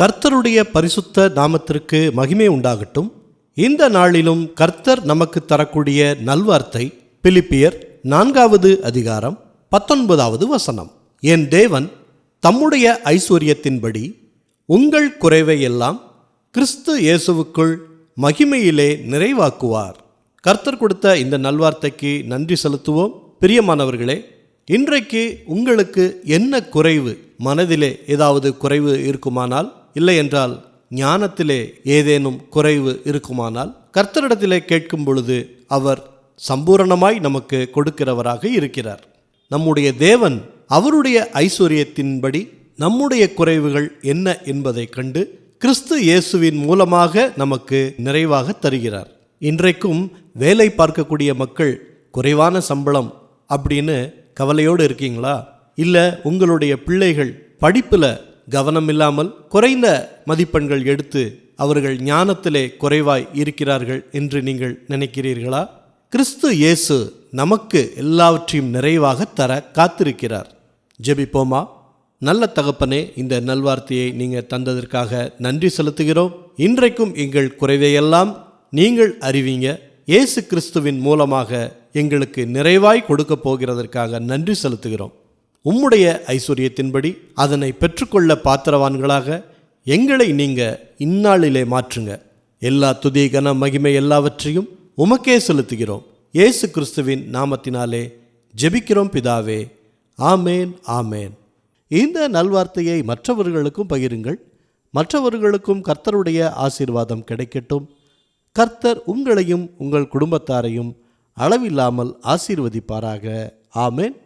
கர்த்தருடைய பரிசுத்த நாமத்திற்கு மகிமை உண்டாகட்டும். இந்த நாளிலும் கர்த்தர் நமக்கு தரக்கூடிய நல்வார்த்தை பிலிப்பியர் நான்காவது அதிகாரம் பத்தொன்பதாவது வசனம். என் தேவன் தம்முடைய ஐஸ்வர்யத்தின்படி உங்கள் குறைவை எல்லாம் கிறிஸ்து இயேசுவுக்குள் மகிமையிலே நிறைவாக்குவார். கர்த்தர் கொடுத்த இந்த நல்வார்த்தைக்கு நன்றி செலுத்துவோம். பிரியமானவர்களே இன்றைக்கு உங்களுக்கு என்ன குறைவு? மனதிலே ஏதாவது குறைவு இருக்குமானால் இல்லை என்றால் ஞானத்திலே ஏதேனும் குறைவு இருக்குமானால் கர்த்தரிடத்திலே கேட்கும் பொழுது அவர் சம்பூரணமாய் நமக்கு கொடுக்கிறவராக இருக்கிறார். நம்முடைய தேவன் அவருடைய ஐஸ்வர்யத்தின்படி நம்முடைய குறைவுகள் என்ன என்பதை கண்டு கிறிஸ்து இயேசுவின் மூலமாக நமக்கு நிறைவாக தருகிறார். இன்றைக்கும் வேலை பார்க்கக்கூடிய மக்கள் குறைவான சம்பளம் அப்படின்னு கவலையோடு இருக்கீங்களா? இல்லை உங்களுடைய பிள்ளைகள் படிப்பில் கவனம் இல்லாமல் குறைந்த மதிப்பெண்கள் எடுத்து அவர்கள் ஞானத்திலே குறைவாய் இருக்கிறார்கள் என்று நீங்கள் நினைக்கிறீர்களா? கிறிஸ்து இயேசு நமக்கு எல்லாவற்றையும் நிறைவாக தர காத்திருக்கிறார். ஜெபிப்போமா? நல்ல தகப்பனே இந்த நல்வார்த்தையை நீங்கள் தந்ததற்காக நன்றி செலுத்துகிறோம். இன்றைக்கும் எங்கள் குறைவையெல்லாம் நீங்கள் அறிவீங்க. இயேசு கிறிஸ்துவின் மூலமாக எங்களுக்கு நிறைவாய் கொடுக்க போகிறதற்காக நன்றி செலுத்துகிறோம். உம்முடைய ஐஸ்வர்யத்தின்படி அதனை பெற்றுக்கொள்ள பாத்திரவான்களாக எங்களை நீங்க இந்நாளிலே மாற்றுங்க. எல்லா துதி கன மகிமை எல்லாவற்றையும் உமக்கே செலுத்துகிறோம். இயேசு கிறிஸ்துவின் நாமத்தினாலே ஜெபிக்கிறோம் பிதாவே. ஆமேன் ஆமேன். இந்த நல்வார்த்தையை மற்றவர்களுக்கும் பகிருங்கள். மற்றவர்களுக்கும் கர்த்தருடைய ஆசீர்வாதம் கிடைக்கட்டும். கர்த்தர் உங்களையும் உங்கள் குடும்பத்தாரையும் அளவில்லாமல் ஆசீர்வதிப்பாராக. ஆமேன்.